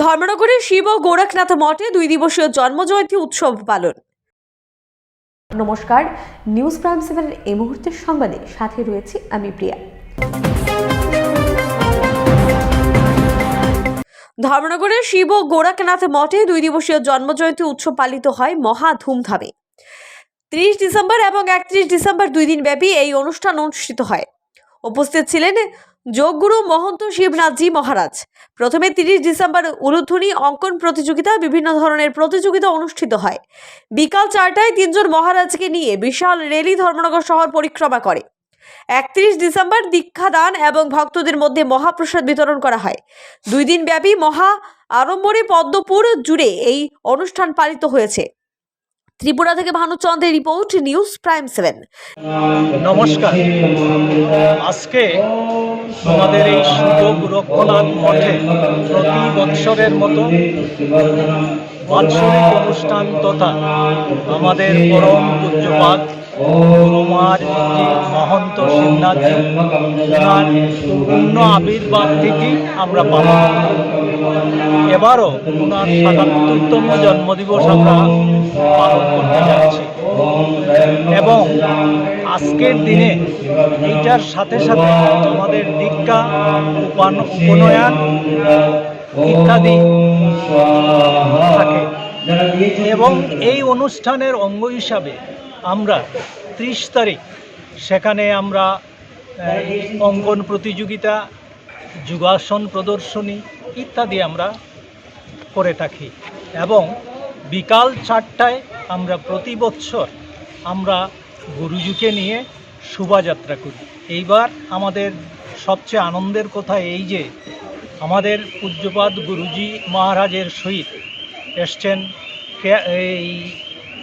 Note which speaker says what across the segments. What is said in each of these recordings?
Speaker 1: ধর্মনগরের শিব ও গোরখনাথ মঠে দুই দিবসীয় জন্মজয়ন্তী উৎসব পালন। নমস্কার নিউজ প্রাইম সেভেনের এই মুহূর্তের সংবাদে সাথে রয়েছি আমি প্রিয়া। ধর্মনগরের শিব ও গোরখনাথ মঠে দুই দিবসীয় জন্মজয়ন্তী উৎসব পালিত হয় মহা ধুমধামে। ত্রিশ ডিসেম্বর এবং একত্রিশ ডিসেম্বর দুই দিন ব্যাপী এই অনুষ্ঠান অনুষ্ঠিত হয়। উপস্থিত ছিলেন যোগগুরু মহন্ত শিবনাথজি মহারাজ। প্রথমে তিরিশ ডিসেম্বর উলুধ্বনি অঙ্কন প্রতিযোগিতা বিভিন্ন ধরনের প্রতিযোগিতা অনুষ্ঠিত হয়। বিকাল চারটায় তিনজন মহারাজকে নিয়ে বিশাল রেলি ধর্মনগর শহর পরিক্রমা করে। একত্রিশ ডিসেম্বর দীক্ষাদান এবং ভক্তদের মধ্যে মহাপ্রসাদ বিতরণ করা হয়। দুই দিন ব্যাপী মহা আড়ম্বরে পদ্মপুর জুড়ে এই অনুষ্ঠান পালিত হয়েছে। ত্রিপুরা থেকে ভানুচন্দ্রের রিপোর্ট, নিউজ প্রাইম সেভেন
Speaker 2: নমস্কার আজকে আমাদের এই সুযোগ রক্ষণাথ মঠে প্রতি বৎসরের মতো বাৎসরিক অনুষ্ঠান তথা আমাদের পরম পূজ্যপাত গুরুমার মহন্ত শিবনাথজি তার পূর্ণ আবির্ভাব থেকে আমরা পালন। এবারও ওনার সাতাত্তরতম জন্মদিবস আমরা পালন করতে যাচ্ছি। এবং আজকের দিনে এইটার সাথে সাথে আমাদের দীক্ষা, উপান- উপনয়ন ইত্যাদি থাকে। এবং এই অনুষ্ঠানের অঙ্গ হিসাবে আমরা ত্রিশ তারিখ, সেখানে আমরা অঙ্কন প্রতিযোগিতা যোগাসন প্রদর্শনী ইত্যাদি আমরা করে থাকি। এবং বিকাল চারটায় আমরা প্রতি বৎসর আমরা গুরুজিকে নিয়ে শোভাযাত্রা করি। এইবার আমাদের সবচেয়ে আনন্দের কথা এই যে, আমাদের পূজ্যপাদ গুরুজি মহারাজের সহিত এসছেন এই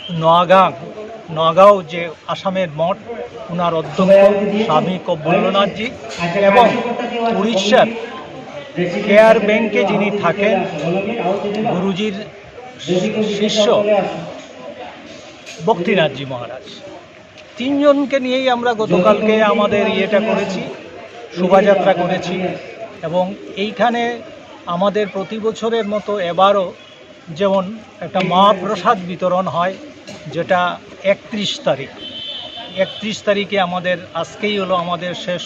Speaker 2: নোয়াগাঁ নগাঁও যে আসামের মঠ ওনার অধ্যক্ষ স্বামী কব্বলনাথজি এবং উড়িষ্যার কেয়ার ব্যাংকে যিনি থাকেন, গুরুজির শিষ্য ভক্তিনাথজি মহারাজ। তিনজনকে নিয়েই আমরা গতকালকে আমাদের ইয়েটা করেছি, শোভাযাত্রা করেছি এবং এইখানে আমাদের প্রতি বছরের মতো এবারও যেমন একটা মহাপ্রসাদ বিতরণ হয়, যেটা একত্রিশ তারিখ। একত্রিশ তারিখে আমাদের আজকেই হলো আমাদের শেষ